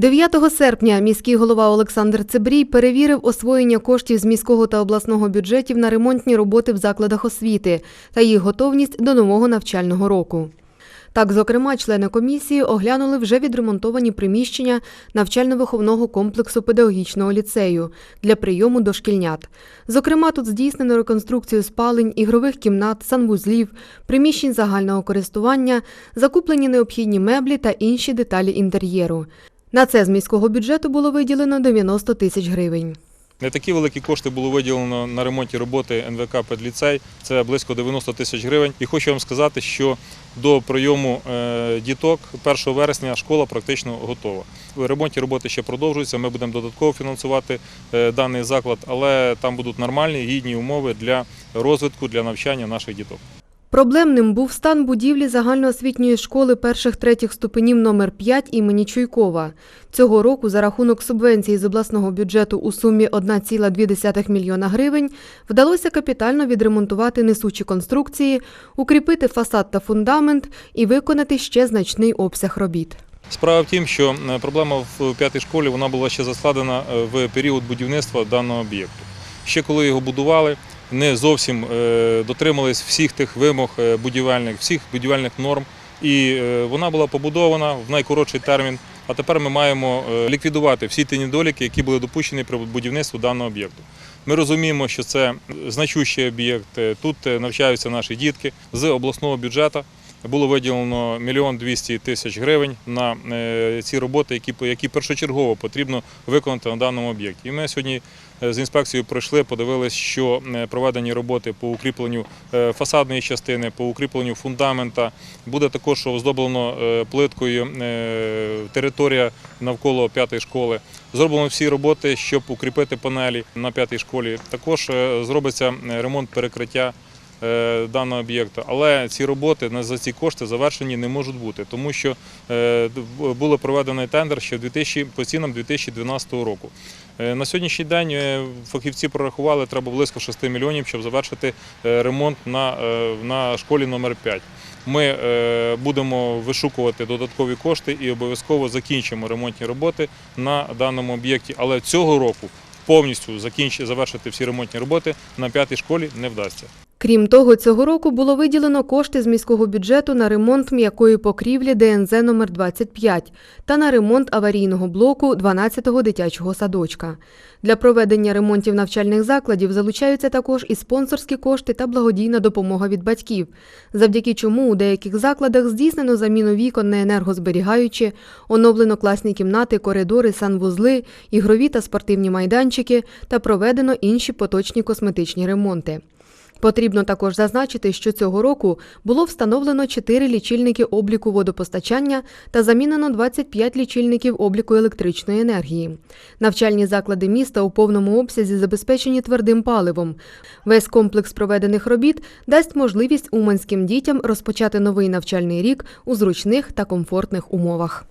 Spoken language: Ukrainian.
9 серпня міський голова Олександр Цебрій перевірив освоєння коштів з міського та обласного бюджетів на ремонтні роботи в закладах освіти та їх готовність до нового навчального року. Так, зокрема, члени комісії оглянули вже відремонтовані приміщення навчально-виховного комплексу педагогічного ліцею для прийому дошкільнят. Зокрема, тут здійснено реконструкцію спалень, ігрових кімнат, санвузлів, приміщень загального користування, закуплені необхідні меблі та інші деталі інтер'єру. На це з міського бюджету було виділено 90 тисяч гривень. Не такі великі кошти було виділено на ремонті роботи НВК «Педліцей». Це близько 90 тисяч гривень. І хочу вам сказати, що до прийому е, діток 1 вересня школа практично готова. В ремонті роботи ще продовжуються. Ми будемо додатково фінансувати е, даний заклад, але там будуть нормальні гідні умови для розвитку, для навчання наших діток. Проблемним був стан будівлі загальноосвітньої школи перших-третіх ступенів номер 5 імені Чуйкова. Цього року за рахунок субвенції з обласного бюджету у сумі 1,2 мільйона гривень вдалося капітально відремонтувати несучі конструкції, укріпити фасад та фундамент і виконати ще значний обсяг робіт. Справа в тім, що е, проблема в п'ятій школі вона була ще заскладена е, в період будівництва даного об'єкту. Ще коли його будували, не зовсім е, дотримались всіх тих вимог е, будівельних, всіх будівельних норм. І е, вона була побудована в найкоротший термін. А тепер ми маємо ліквідувати всі ті недоліки, які були допущені при будівництві даного об'єкту. Ми розуміємо, що це значущий об'єкт. Тут навчаються наші дітки з обласного бюджету. Було виділено мільйон двісті тисяч гривень на е, ці роботи, які, які першочергово потрібно виконати на даному об'єкті. І ми сьогодні е, з інспекцією пройшли, подивилися, що е, проведені роботи по укріпленню фасадної частини, по укріпленню фундамента. Буде також оздоблено плиткою територія навколо п'ятої школи. Зроблено всі роботи, щоб укріпити панелі на п'ятій школі. Також зробиться ремонт перекриття даного об'єкту. Але ці роботи за ці кошти завершені не можуть бути, тому що е, було проведений тендер ще в 2000, по цінам 2012 року. Е, На сьогоднішній день е, фахівці прорахували, треба близько 6 мільйонів, щоб завершити е, ремонт на, е, на школі номер 5 Ми е, будемо вишукувати додаткові кошти і обов'язково закінчимо ремонтні роботи на даному об'єкті. Але цього року повністю завершити всі ремонтні роботи на п'ятій школі не вдасться. Крім того, цього року було виділено кошти з міського бюджету на ремонт м'якої покрівлі ДНЗ номер 25 та на ремонт аварійного блоку 12-го дитячого садочка. Для проведення ремонтів навчальних закладів залучаються також і спонсорські кошти та благодійна допомога від батьків, завдяки чому у деяких закладах здійснено заміну вікон на енергозберігаючі, оновлено класні кімнати, коридори, санвузли, ігрові та спортивні майданчики та проведено інші поточні косметичні ремонти. Потрібно також зазначити, що цього року було встановлено 4 лічильники обліку водопостачання та замінено 25 лічильників обліку електричної енергії. Навчальні заклади міста у повному обсязі забезпечені твердим паливом. Весь комплекс проведених робіт дасть можливість уманським дітям розпочати новий навчальний рік у зручних та комфортних умовах.